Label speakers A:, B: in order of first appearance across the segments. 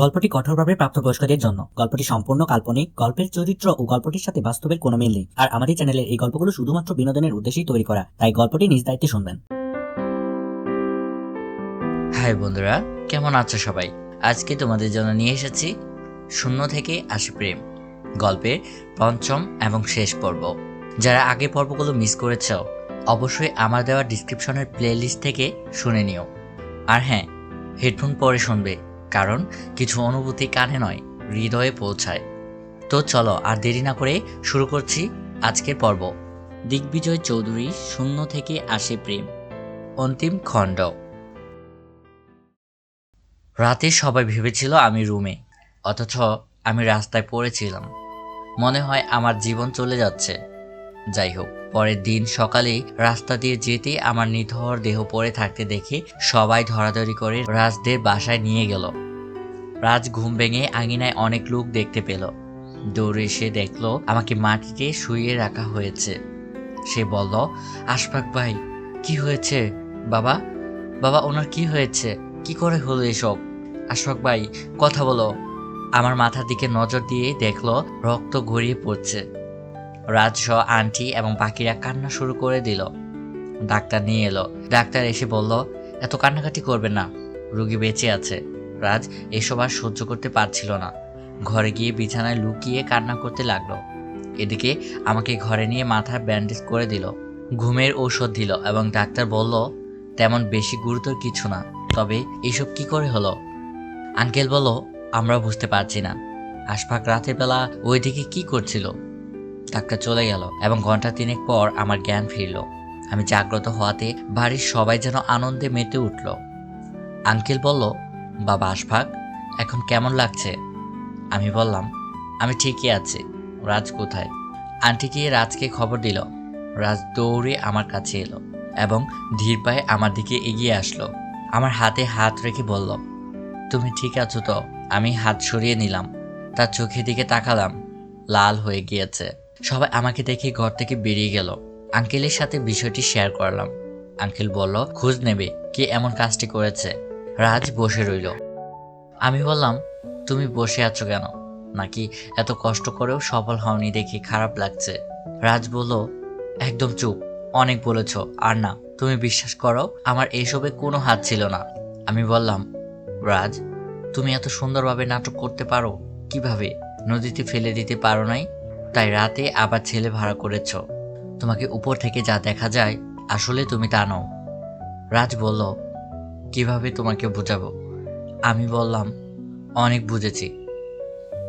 A: গল্পটি কঠোরভাবে প্রাপ্তবয়স্কদের জন্য। গল্পটি সম্পূর্ণ কাল্পনিক, গল্পের চরিত্র ও গল্পটির সাথে বাস্তবের কোনো মিল নেই। আর আমাদের চ্যানেলের এই গল্পগুলো শুধুমাত্র বিনোদনের উদ্দেশ্যেই তৈরি করা, তাই গল্পটি নিজ দায়িত্বে শুনবেন।
B: হাই বন্ধুরা, কেমন আছো সবাই? আজকে তোমাদের জন্য নিয়ে এসেছি শূন্য থেকে আশি প্রেম, গল্পের পঞ্চম এবং শেষ পর্ব। যারা আগে পর্বগুলো মিস করেছ, অবশ্যই আমার দেওয়া ডিসক্রিপশনের প্লেলিস্ট থেকে শুনে নিও। আর হ্যাঁ হেডফোন পরে শুনবে। কারণ কিছু অনুভূতি কানে নয়, হৃদয়ে পৌঁছায়। তো চলো আর দেরি না করে শুরু করছি আজকের পর্ব। দিগ্বিজয় চৌধুরী, শূন্য থেকে আশি প্রেম। অন্তিম খণ্ড। রাতে সবাই ভেবেছিল আমি রুমে, অথচ আমি রাস্তায় পড়েছিলাম। মনে হয় আমার জীবন চলে যাচ্ছে। যাই হোক। পরের দিন সকালে রাস্তা দিয়ে যেতে আমার নিথর দেহ পড়ে থাকতে দেখে সবাই ধরাধরি করে রাজদের বাসায় নিয়ে গেল। রাজ ঘুম ভেঙে আঙিনায় অনেক লোক দেখতে পেল। দৌড়ে এসে দেখল আমাকে মাটিতে শুয়ে রাখা হয়েছে। সে বলল, আশফাক ভাই, কি হয়েছে? বাবা বাবা, ওনার কি হয়েছে? কি করে হলো এসব? আশফাক ভাই, কথা বলো। আমার মাথার দিকে নজর দিয়ে দেখল, রক্ত গড়িয়ে পড়ছে। রাজসহ আন্টি এবং বাকিরা কান্না শুরু করে দিল। ডাক্তার নিয়ে এলো। ডাক্তার এসে বলল, এত কান্নাকাটি করবে না। রুগী বেঁচে আছে। রাজ, এসব আর সহ্য করতে পারছিল না। ঘরে গিয়ে বিছানায় লুকিয়ে কান্না করতে লাগল। এদিকে আমাকে ঘরে নিয়ে মাথায় ব্যান্ডেজ করে দিল। ঘুমের ঔষধ দিল এবং ডাক্তার বলল, তেমন বেশি গুরুতর কিছু না। তবে এসব কি করে হলো? আঙ্কেল বলো আমরা বুঝতে পারছি না। আশফাক রাতের বেলা ওইদিকে কি করছিল? ডাক্তার চলে গেল এবং ঘণ্টা তিনেক পর আমার জ্ঞান ফিরল। আমি জাগ্রত হওয়াতে বাড়ির সবাই যেন আনন্দে মেতে উঠল। আঙ্কেল বলল, বাবা আশফাক, এখন কেমন লাগছে? আমি বললাম, আমি ঠিকই আছি। রাজ কোথায়? আন্টি গিয়ে রাজকে খবর দিল। রাজ দৌড়ে আমার কাছে এলো এবং ধীর পায়ে আমার দিকে এগিয়ে আসলো। আমার হাতে হাত রেখে বলল, তুমি ঠিক আছো তো? আমি হাত সরিয়ে নিলাম। তার চোখের দিকে তাকালাম। লাল হয়ে গিয়েছে। সবাই আমাকে দেখে ঘর থেকে বেরিয়ে গেল। আঙ্কেলের সাথে বিষয়টি শেয়ার করলাম। আঙ্কেল বলল, খোঁজ নেবে কে এমন কাজটি করেছে? রাজ বসে রইল। আমি বললাম, তুমি বসে আছো কেন? নাকি এত কষ্ট করেও সফল হওনি দেখে খারাপ লাগছে? রাজ বলল, একদম চুপ, অনেক বলেছ, আর না, তুমি বিশ্বাস করো, আমার এইসবে কোনো হাত ছিল না। আমি বললাম, রাজ, তুমি এত সুন্দরভাবে নাটক করতে পারো? কীভাবে? নদীতে ফেলে দিতে পারো নাই? তাই রাতে আবার ছেলে ভাড়া করেছ। তোমাকে উপর থেকে যা দেখা যায়, আসলে তুমি তা নও। রাজ বলল, কীভাবে তোমাকে বোঝাবো? আমি বললাম, অনেক বুঝেছি।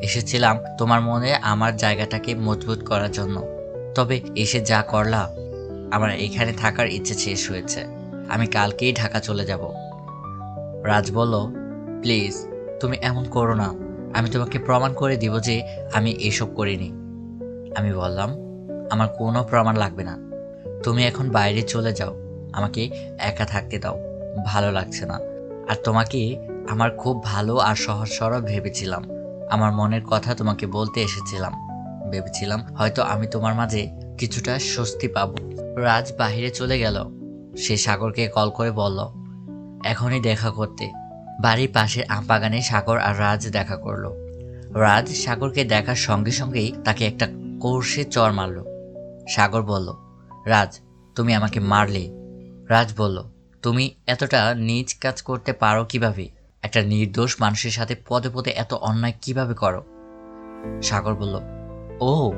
B: এসেছিলাম তোমার মনে আমার জায়গাটাকে মজবুত করার জন্য। তবে এসে যা করলা, আমার এখানে থাকার ইচ্ছে শেষ হয়েছে। আমি কালকেই ঢাকা চলে যাব। রাজ বলল, প্লিজ, তুমি এমন করো না। আমি তোমাকে প্রমাণ করে দিব যে আমি এসব করিনি। আমি বললাম, আমার কোনো প্রমাণ লাগবে না। তুমি এখন বাইরে চলে যাও। আমাকে একা থাকতে দাও। ভালো লাগছে না। আর তোমাকে আমার খুব ভালো আর সহজ সরল ভেবেছিলাম। আমার মনের কথা তোমাকে বলতে এসেছিলাম। ভেবেছিলাম হয়তো আমি তোমার মাঝে কিছুটা স্বস্তি পাবো। রাজ বাহিরে চলে গেল। সে সাগরকে কল করে বলল, এখনই দেখা করতে। বাড়ির পাশের আম বাগানে সাগর আর রাজ দেখা করল। রাজ সাগরকে দেখার সঙ্গে সঙ্গেই তাকে একটা কোর্সে চর মারল। সাগর বলল, রাজ, তুমি আমাকে মারলে। রাজ বলল, তুমি এতটা নিজ কাজ করতে পারো কীভাবে? একটা নির্দোষ মানুষের সাথে পদে পদে এত অন্যায় কীভাবে করো? সাগর বলল, ও,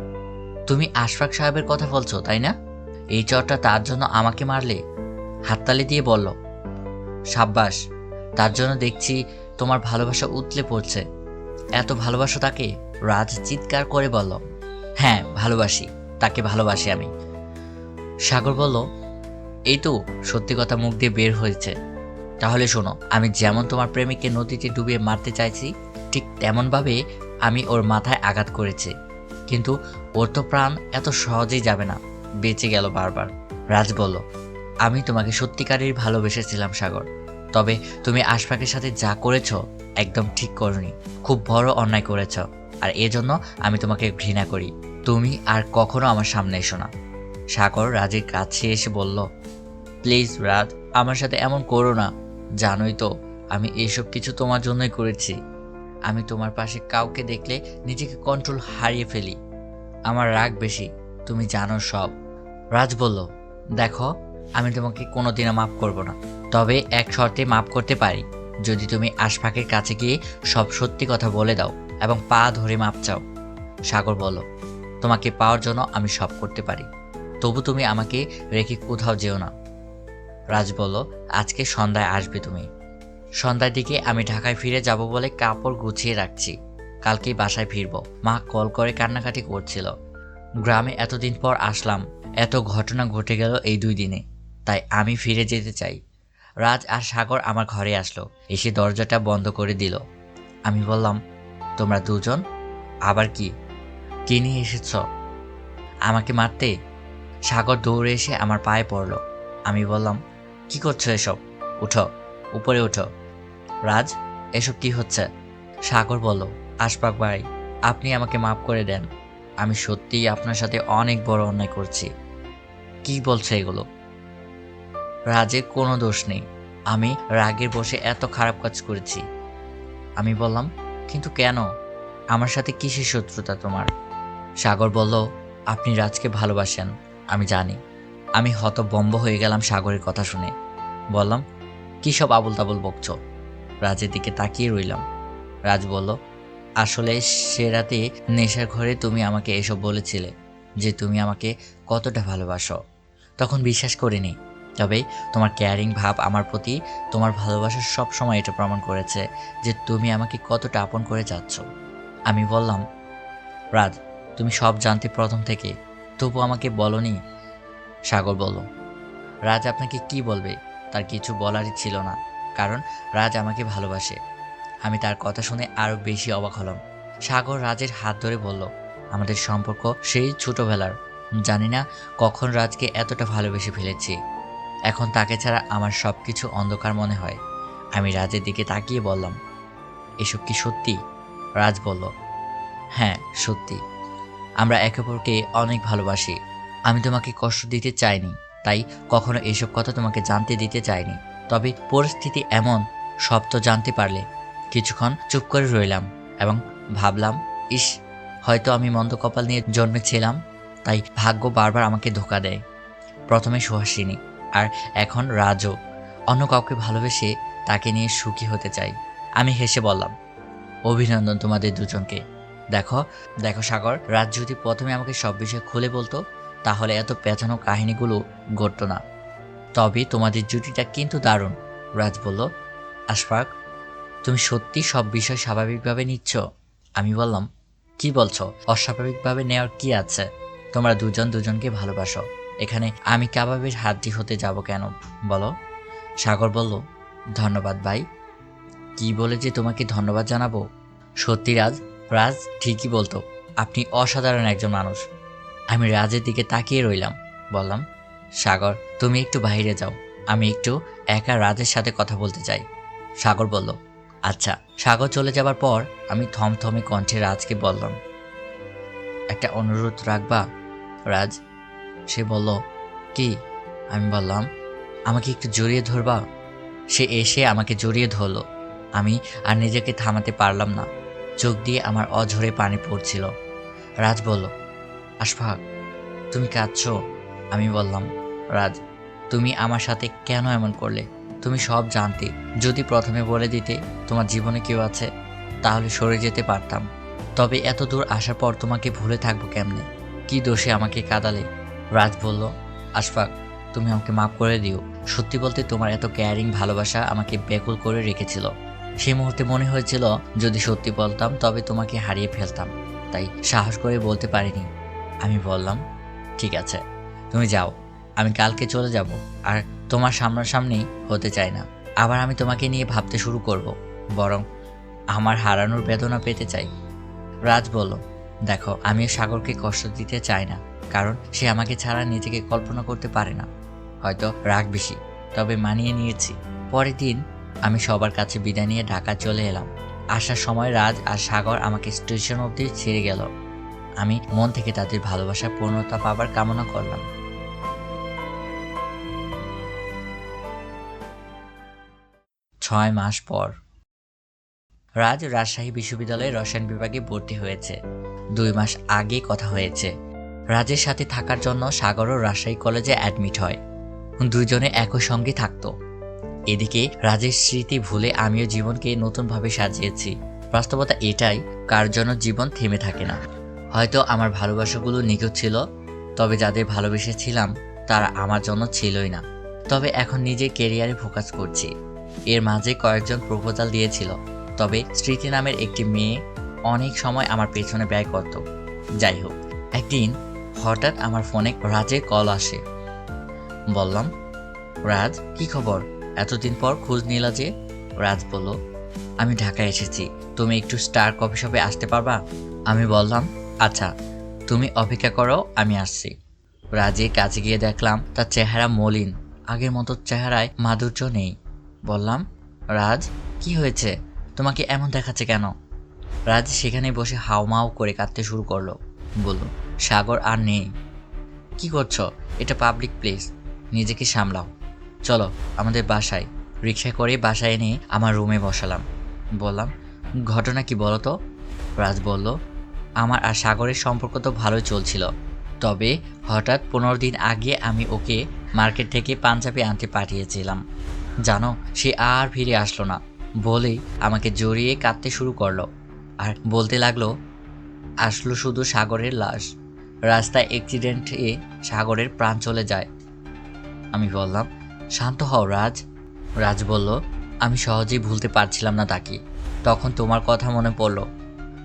B: তুমি আশফাক সাহেবের কথা বলছো, তাই না? এই চরটা তার জন্য আমাকে মারলে? হাততালি দিয়ে বলল, সাব্বাস, তার জন্য দেখছি তোমার ভালোবাসা উতলে পড়ছে। এত ভালোবাসো তাকে? রাজ চিৎকার করে বলল হ্যাঁ ভালোবাসি, তাকে ভালোবাসি আমি। সাগর বলল, এই তো, সত্যি কথা মুখ দিয়ে বের হয়েছে। তাহলে শোনো, আমি যেমন তোমার প্রেমিককে নদীতে ডুবিয়ে মারতে চাইছি, ঠিক তেমনভাবে আমি ওর মাথায় আঘাত করেছি। কিন্তু ওর তো প্রাণ এত সহজেই যাবে না। বেঁচে গেল বারবার। রাজ বলল, আমি তোমাকে সত্যিকারের ভালোবেসেছিলাম, সাগর। তবে তুমি আশফাকের সাথে যা করেছ, একদম ঠিক করনি। খুব বড় অন্যায় করেছ। আর এজন্য আমি তোমাকে ঘৃণা করি। তুমি আর কখনো আমার সামনে এসো না। সাগর রাজের কাছে এসে বলল, প্লিজ রাজ, আমার সাথে এমন করো না। জানোই তো, আমি এইসব কিছু তোমার জন্যই করেছি। আমি তোমার পাশে কাউকে দেখলে নিজেকে কন্ট্রোল হারিয়ে ফেলি। আমার রাগ বেশি, তুমি জানো সব। রাজ বলল, দেখো, আমি তোমাকে কোনোদিনও মাফ করব না। তবে এক শর্তে মাফ করতে পারি। যদি তুমি আশফাকের কাছে গিয়ে সব সত্যি কথা বলে দাও এবং পা ধরে মাপ চাও। সাগর বলো তোমাকে পাওয়ার জন্য আমি সব করতে পারি। তবু তুমি আমাকে রেখে কোথাও যেও না। রাজ বলল, আজকে সন্ধ্যায় আসবে তুমি। সন্ধ্যার দিকে আমি ঢাকায় ফিরে যাব বলে কাপড় গুছিয়ে রাখছি। কালকেই বাসায় ফিরবো। মা কল করে কান্নাকাটি করছিল। গ্রামে এতদিন পর আসলাম। এত ঘটনা ঘটে গেল এই দুই দিনে। তাই আমি ফিরে যেতে চাই। রাজ আর সাগর আমার ঘরে আসলো। এসে দরজাটা বন্ধ করে দিল। আমি বললাম তোমরা দুজন? আবার কি? কে নিয়ে এসেছ? আমাকে মারতে? সাগর দৌড়ে এসে আমার পায়ে পড়ল। আমি বললাম, কি করছ এসব? উঠো, উপরে উঠো। রাজ, এসব কি হচ্ছে? সাগর বলল আশপাক ভাই, আপনি আমাকে মাফ করে দেন। আমি সত্যিই আপনার সাথে অনেক বড় অন্যায় করছি। কি বলছে এগুলো? রাজের কোনো দোষ নেই। আমি রাগের বসে এত খারাপ কাজ করেছি। আমি বললাম কিন্তু কেন? আমার সাথে কিসের শত্রুতা তোমার? সাগর বলল, আপনি রাজকে ভালোবাসেন, আমি জানি। আমি হতবম্ব হয়ে গেলাম সাগরের কথা শুনে। বললাম, কী সব আবল তাবল বকছ? রাজের দিকে তাকিয়ে রইলাম। রাজ বলল, আসলে সে রাতে নেশার ঘরে তুমি আমাকে এসব বলেছিলে যে তুমি আমাকে কতটা ভালোবাসো। তখন বিশ্বাস করিনি তবে তোমার কেয়ারিং ভাব আমার প্রতি তোমার ভালোবাসা সব সময় এটা প্রমাণ করেছে যে তুমি আমাকে কতটা আপন করে যাচ্ছ। আমি বললাম, রাজ, তুমি সব জানতে প্রথম থেকে। তবু আমাকে বলনি? সাগর বলল, রাজ আপনাকে কি বলবে? তার কিছু বলারই ছিল না। কারণ রাজ আমাকে ভালোবাসে। আমি তার কথা শুনে আরও বেশি অবাক হলাম। সাগর রাজের হাত ধরে বলল, আমাদের সম্পর্ক সেই ছোটবেলার। জানি না কখন রাজকে এতটা ভালোবেসে ফেলেছি। এখন তাকে ছাড়া আমার সব কিছু অন্ধকার মনে হয়। আমি রাজের দিকে তাকিয়ে বললাম, এসব কি সত্যি? রাজ বলল হ্যাঁ সত্যি। আমরা একে অপরকে অনেক ভালোবাসি। আমি তোমাকে কষ্ট দিতে চাইনি, তাই কখনো এসব কথা তোমাকে জানতে দিতে চাইনি। তবে পরিস্থিতি এমন, সব তো জানতে পারলে। কিছুক্ষণ চুপ করে রইলাম এবং ভাবলাম, ইস, হয়তো আমি মন্দ কপাল নিয়ে জন্মেছিলাম, তাই ভাগ্য বারবার আমাকে ধোকা দেয়। প্রথমে সুহাসিনী আর এখন রাজও। অন্য কাউকে ভালোবেসে তাকে নিয়ে সুখী হতে চাই। আমি হেসে বললাম, অভিনন্দন তোমাদের দুজনকে। দেখো দেখো সাগর, রাজ যদি প্রথমে আমাকে সব বিষয়ে খুলে বলতো, তাহলে এত পেঁচানো কাহিনীগুলো ঘটতো না। তবে তোমাদের জুটিটা কিন্তু দারুণ, রাজ বলল। আশফাক, তুমি সত্যি সব বিষয় স্বাভাবিকভাবে নিচ্ছ? আমি বললাম, কি বলছো? অস্বাভাবিকভাবে নেওয়ার কি আছে? তোমরা দুজন দুজনকে ভালোবাসো। এখানে আমি কাবাবের হাতটি হতে যাব কেন? বলো। সাগর বলল, ধন্যবাদ ভাই। কি বলে যে তোমাকে ধন্যবাদ জানাব? সত্যি রাজ রাজ ঠিকই বলতো, আপনি অসাধারণ একজন মানুষ। আমি রাজের দিকে তাকিয়ে রইলাম, বললাম, সাগর, তুমি একটু বাইরে যাও, আমি একটু একা রাজের সাথে কথা বলতে চাই। সাগর বলল আচ্ছা। সাগর চলে যাবার পর আমি থমথমে কণ্ঠে রাজকে বললাম, একটা অনুরোধ রাখবা? রাজ সে বলল, কি? আমি বললাম, আমাকে একটু জড়িয়ে ধরবা? সে এসে আমাকে জড়িয়ে ধরলো। আমি আর নিজেকে থামাতে পারলাম না। চোখ দিয়ে আমার অঝরে পানি পড়ছিল। রাজ বলল, আশফাক, তুমি কাঁদছো? আমি বললাম, রাজ, তুমি আমার সাথে কেন এমন করলে? তুমি সব জানতে। যদি প্রথমে বলে দিতে তোমার জীবনে কেউ আছে, তাহলে সরে যেতে পারতাম। তবে এত দূর আসার পর তোমাকে ভুলে থাকব কেমনে? কি দোষে আমাকে কাঁদালে? রাজ বলল, আশফাক, তুমি আমাকে মাফ করে দিও। সত্যি বলতে তোমার এত কেয়ারিং ভালোবাসা আমাকে ব্যাকুল করে রেখেছিল। সেই মুহূর্তে মনে হয়েছিল, যদি সত্যি বলতাম, তবে তোমাকে হারিয়ে ফেলতাম। তাই সাহস করে বলতে পারিনি। আমি বললাম, ঠিক আছে, তুমি যাও। আমি কালকে চলে যাব, আর তোমার সামনাসামনি হতে চাই না। আবার আমি তোমাকে নিয়ে ভাবতে শুরু করব, বরং আমার হারানোর বেদনা পেতে চাই। রাজ বলল, দেখো আমি সাগরকে কষ্ট দিতে চাই না। কারণ সে আমাকে ছাড়া নিজেকে কল্পনা করতে পারে না। হয়তো রাগ বেশি, তবে মানিয়ে নিয়েছি। পরের দিন আমি সবার কাছে বিদায় নিয়ে ঢাকা চলে এলাম। আসার সময় রাজ আর সাগর আমাকে স্টেশন অবধি ছেড়ে গেল। আমি মন থেকে তাদের ভালোবাসার পূর্ণতা পাবার কামনা করলাম। ছয় মাস পর রাজ রাজশাহী বিশ্ববিদ্যালয়ে রসায়ন বিভাগে ভর্তি হয়েছে। দুই মাস আগে কথা হয়েছে। রাজের সাথে থাকার জন্য সাগরও রাজশাহী কলেজে অ্যাডমিট হয়। দুজনে একই সঙ্গে থাকতো। এদিকে রাজের স্মৃতি ভুলে আমিও জীবনকে নতুনভাবে সাজিয়েছি। বাস্তবতা এটাই, কার জন্য জীবন থেমে থাকে না। হয়তো আমার ভালোবাসাগুলো নিখুঁত ছিল, তবে যাদের ভালোবেসেছিলাম তারা আমার জন্য ছিলই না। তবে এখন নিজের কেরিয়ারে ফোকাস করছি। এর মাঝে কয়েকজন প্রপোজাল দিয়েছিল, তবে স্মৃতি নামের একটি মেয়ে অনেক সময় আমার পেছনে ব্যয় করত। যাই হোক, একদিন হঠাৎ আমার ফোনে রাজের কল আসে। বললাম, রাজ, কি খবর? এতদিন পর খোঁজ নিলা যে? রাজ বলল, আমি ঢাকায় এসেছি। তুমি একটু স্টার কফি শপে আসতে পারবা? আমি বললাম আচ্ছা তুমি অপেক্ষা করো, আমি আসছি। রাজের কাছে গিয়ে দেখলাম, তার চেহারা মলিন। আগের মতো চেহারায় মাধুর্য নেই। বললাম, রাজ, কি হয়েছে? তোমাকে এমন দেখাচ্ছে কেন? রাজ সেখানে বসে হাওমাও করে কাঁদতে শুরু করল। বলল, সাগর আর নেই। কি করছ? এটা পাবলিক প্লেস নিজেকে সামলাও। চলো, আমাদের বাসায়। রিক্সা করে বাসায় এনে আমার রুমে বসালাম। বললাম, ঘটনা কি বলো তো? রাজ বলল, আমার আর সাগরের সম্পর্ক তো ভালোই চলছিল। তবে হঠাৎ পনেরো দিন আগে আমি ওকে মার্কেট থেকে পাঞ্জাবি আনতে পাঠিয়েছিলাম। জানো, সে আর ফিরে আসলো না। বলেই আমাকে জড়িয়ে কাঁদতে শুরু করল। আর বলতে লাগল আসলো শুধু সাগরের লাশ। রাস্তায় অ্যাক্সিডেন্টে সাগরের প্রাণ চলে যায়। আমি বললাম, শান্ত হও, রাজ। রাজ বলল, আমি সহজেই ভুলতে পারছিলাম না তাকে। তখন তোমার কথা মনে পড়ল।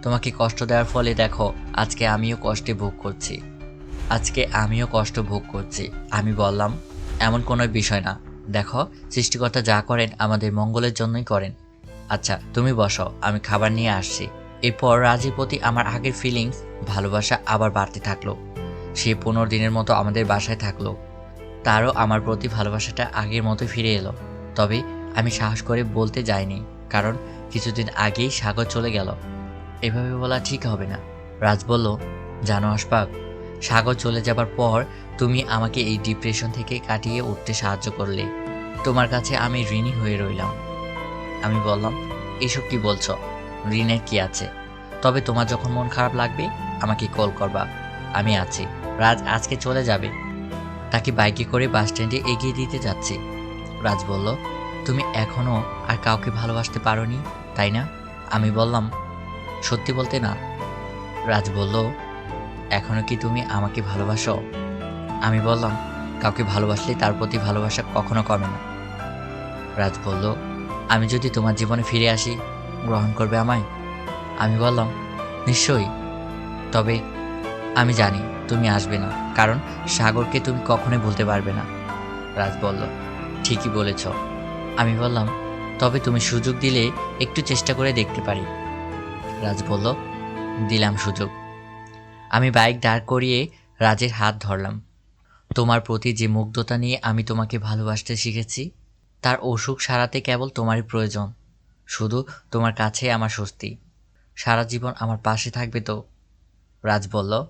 B: তোমাকে কষ্ট দেওয়ার ফলে দেখো, আজকে আমিও কষ্টে ভোগ করছি। আজকে আমিও কষ্ট ভোগ করছি। আমি বললাম, এমন কোনো বিষয় না। দেখো, সৃষ্টিকর্তা যা করেন আমাদের মঙ্গলের জন্যই করেন। আচ্ছা তুমি বসো, আমি খাবার নিয়ে আসছি। এরপর রাজির প্রতি আমার আগের ফিলিংস ভালোবাসা আবার বাড়তে থাকল। সে পনেরো দিনের মতো আমাদের বাসায় থাকল। তারও আমার প্রতি ভালোবাসাটা আগের মতো ফিরে এলো। তবে আমি সাহস করে বলতে যাইনি, কারণ কিছুদিন আগেই সাগর চলে গেল। এভাবে বলা ঠিক হবে না। রাজ বলল, জানো আশপাক, সাগর চলে যাবার পর তুমি আমাকে এই ডিপ্রেশন থেকে কাটিয়ে উঠতে সাহায্য করলে। তোমার কাছে আমি ঋণী হয়ে রইলাম। আমি বললাম, এসব কি বলছো? ঋণের কি আছে? তবে তোমার যখন মন খারাপ লাগবে, আমাকে কল করবা। আমি আছি। রাজ আজকে চলে যাবে। তাকে বাইকে করে বাস স্ট্যান্ডে এগিয়ে দিতে যাচ্ছি। রাজ বলল, তুমি এখনও আর কাউকে ভালোবাসতে পারোনি, তাই না? আমি বললাম, সত্যি বলতে না। রাজ বলল, এখনও কি তুমি আমাকে ভালোবাসো? আমি বললাম, কাউকে ভালোবাসলে তার প্রতি ভালোবাসা কখনো কমে না। রাজ বলল, আমি যদি তোমার জীবনে ফিরে আসি গ্রহণ করবে আমায়? আমি বললাম, নিশ্চয়ই। তবে আমি জানি তুমি আসবে না, কারণ সাগরকে তুমি কখনোই বলতে পারবে না। রাজ বলল, ঠিকই বলেছ। আমি বললাম, তবে তুমি সুযোগ দিলে একটু চেষ্টা করে দেখতে পারি। রাজ বলল, দিলাম সুযোগ। আমি বাইক দাঁড় করিয়ে রাজের হাত ধরলাম। তোমার প্রতি যে মুগ্ধতা নিয়ে আমি তোমাকে ভালোবাসতে শিখেছি, তার অসুখ সারাতে কেবল তোমারই প্রয়োজন। শুধু তোমার কাছে আমার স্বস্তি। সারা জীবন আমার পাশে থাকবে তো? রাজ বলল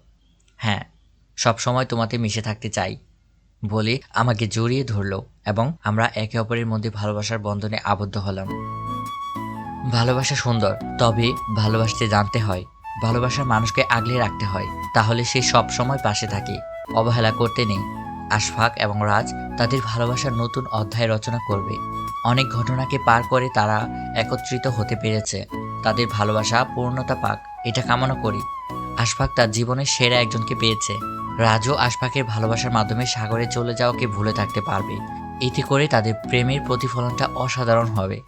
B: হ্যাঁ সব সময় তোমাতে মিশে থাকতে চাই। বলে আমাকে জড়িয়ে ধরলো এবং আমরা একে অপরের মধ্যে ভালোবাসার বন্ধনে আবদ্ধ হলাম। ভালোবাসা সুন্দর, তবে ভালোবাসতে জানতে হয়, ভালোবাসার মানুষকে আগলে রাখতে হয়, তাহলে সে সব সময় পাশে থাকে, অবহেলা করতে নেই। আশফাক এবং রাজ তাদের ভালোবাসার নতুন অধ্যায় রচনা করবে। অনেক ঘটনাকে পার করে তারা একত্রিত হতে পেরেছে। তাদের ভালোবাসা পূর্ণতা পাক, এটা কামনা করি। আশফাক তার জীবনের সেরা একজনকে পেয়েছে। রাজও আশফাকের ভালোবাসার মাধ্যমে সাগরে চলে যাওয়াকে ভুলে থাকতে পারবে। এতে করে তাদের প্রেমের প্রতিফলনটা অসাধারণ হবে।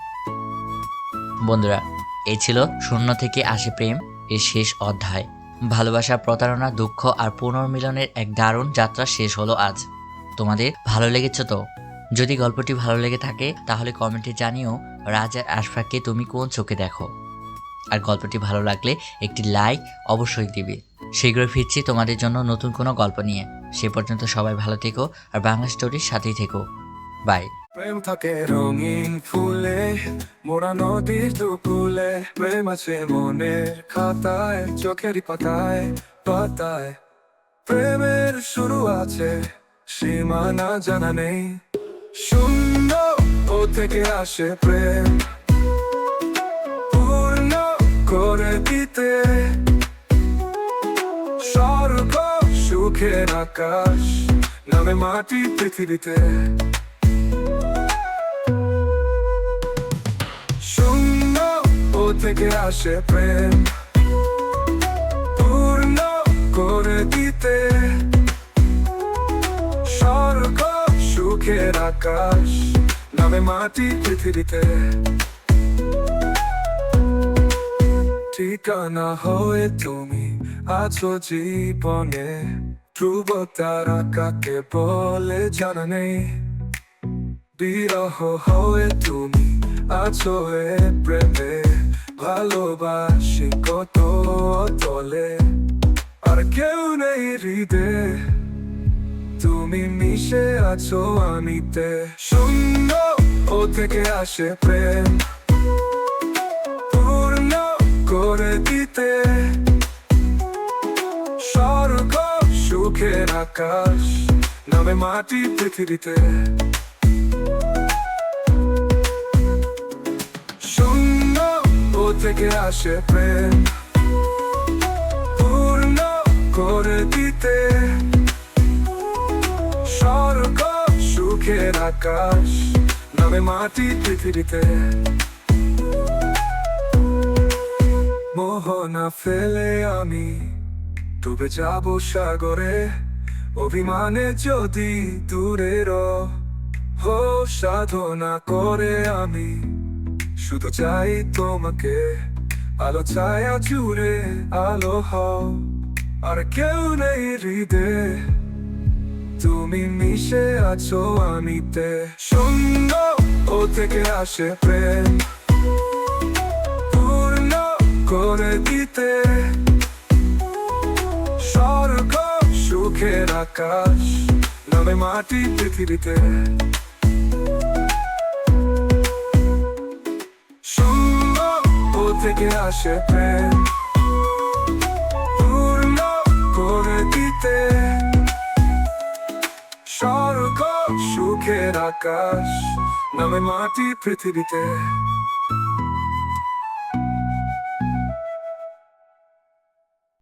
B: বন্ধুরা এই ছিল শূন্য থেকে আসে প্রেম এর শেষ অধ্যায়। ভালোবাসা, প্রতারণা, দুঃখ আর পুনর্মিলনের এক দারুণ যাত্রা শেষ হলো আজ। তোমাদের ভালো লেগেছে তো? যদি গল্পটি ভালো লেগে থাকে, তাহলে কমেন্টে জানিও, রাজ আর আশফাককে তুমি কোন চোখে দেখো। আর গল্পটি ভালো লাগলে একটি লাইক অবশ্যই দিবে। শীঘ্রই ফিরছি তোমাদের জন্য নতুন কোনো গল্প নিয়ে। সে পর্যন্ত সবাই ভালো থেকো আর বাংলা স্টোরির সাথেই থেকো। বাই
C: প্রেম থাকে রঙিন ফুলে, মোরা নদীর দুকুলে, প্রেম আছে মনের খাতায়, চোখেরই পাতায় পাতায়। প্রেমের শুরু আছে, সীমানা জানা নেই। শূন্য ও থেকে আসে প্রেম। পূর্ণ করে দিতে। স্বর্গ সুখের আকাশ নামে মাটি পৃথিবীতে। শূন্য ও থেকে আসে প্রেম। পূর্ণ করে দিতে। সুখের আকাশ নামে মাটি পৃথিবীতে। ঠিকানা হয়ে তুমি আছো জীবনে ধ্রুব তারা কাকে বলে জানা নেই। বিরহ হয়ে তুমি আছো এ প্রেমে, ভালোবাসি কত তলে আর কেউ নেই হৃদে তুমি মিশে আছো আমিতে। শূন্য ও থেকে আসে প্রেম। পূর্ণ করে দিতে। স্বর্গ সুখের আকাশ নামে মাটি পৃথিবীতে। শূন্য ও থেকে আসে প্রেম। পূর্ণ করে দিতে। স্বর্গ সুখের আকাশ, নামে মাটি পৃথিবীতে। মোহনা ফেলে আমি, ডুবে যাব সাগরে। অভিমানে যদি দূরে হো, সাধনা করে আমি, শুধু চাই তোমাকে। আলো ছায়া জুড়ে আলো হও, আর কেউ নেই হৃদে তুমি মিশে আছো আমিতে। শূন্য ও থেকে আসে প্রেম। পূর্ণ করে দিতে। স্বর্গ সুখের আকাশ নামে মাটি পৃথিবীতে। শূন্য ও থেকে আসে প্রেম। সুখের আকাশ নামে মাটি পৃথিবীতে।